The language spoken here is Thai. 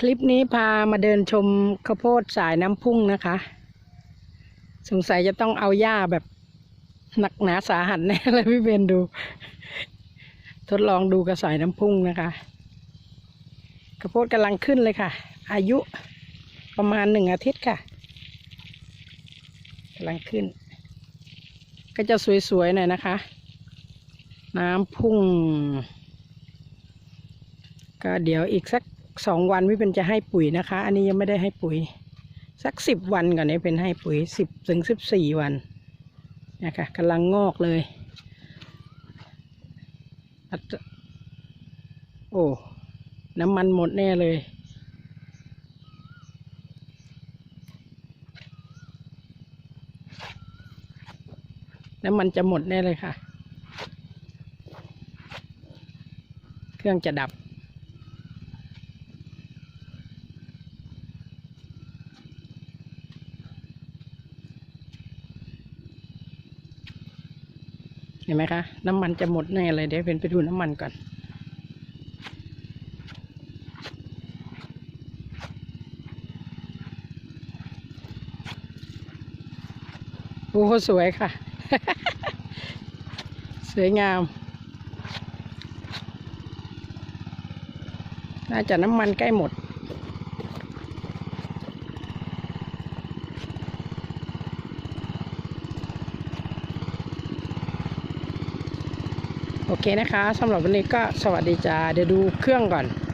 คลิปนี้พามาเดินชมข้าวโพดสายน้ำพุ่งนะคะ สงสัยจะต้องเอาหญ้าแบบหนักหนาสาหัสแน่เลยพี่เบนดู ทดลองดูกระสายน้ำพุ่งนะคะข้าวโพดกำลังขึ้นเลยค่ะ อายุประมาณหนึ่งอาทิตย์ค่ะกำลังขึ้น ก็จะสวยๆหน่อยนะคะ น้ำพุ่ง ก็เดี๋ยวอีกสัก สองวันพี่เป็นจะให้ปุ๋ยนะคะ อันนี้ยังไม่ได้ให้ปุ๋ย สักสิบวันก่อนนี้เป็นให้ปุ๋ยสิบถึงสิบสี่วันนะคะกำลังงอกเลยโอ้ น้ำมันหมดแน่เลย น้ำมันจะหมดแน่เลยค่ะ เครื่องจะดับ เห็นไหมคะน้ำมันจะหมดแน่เลยเดี๋ยวเป็นไปดูน้ำมันก่อนโอ้โหสวยค่ะ สวยงาม น่าจะน้ำมันใกล้หมด โอเคนะคะสำหรับวันนี้ก็สวัสดีจ้าเดี๋ยวดูเครื่องก่อน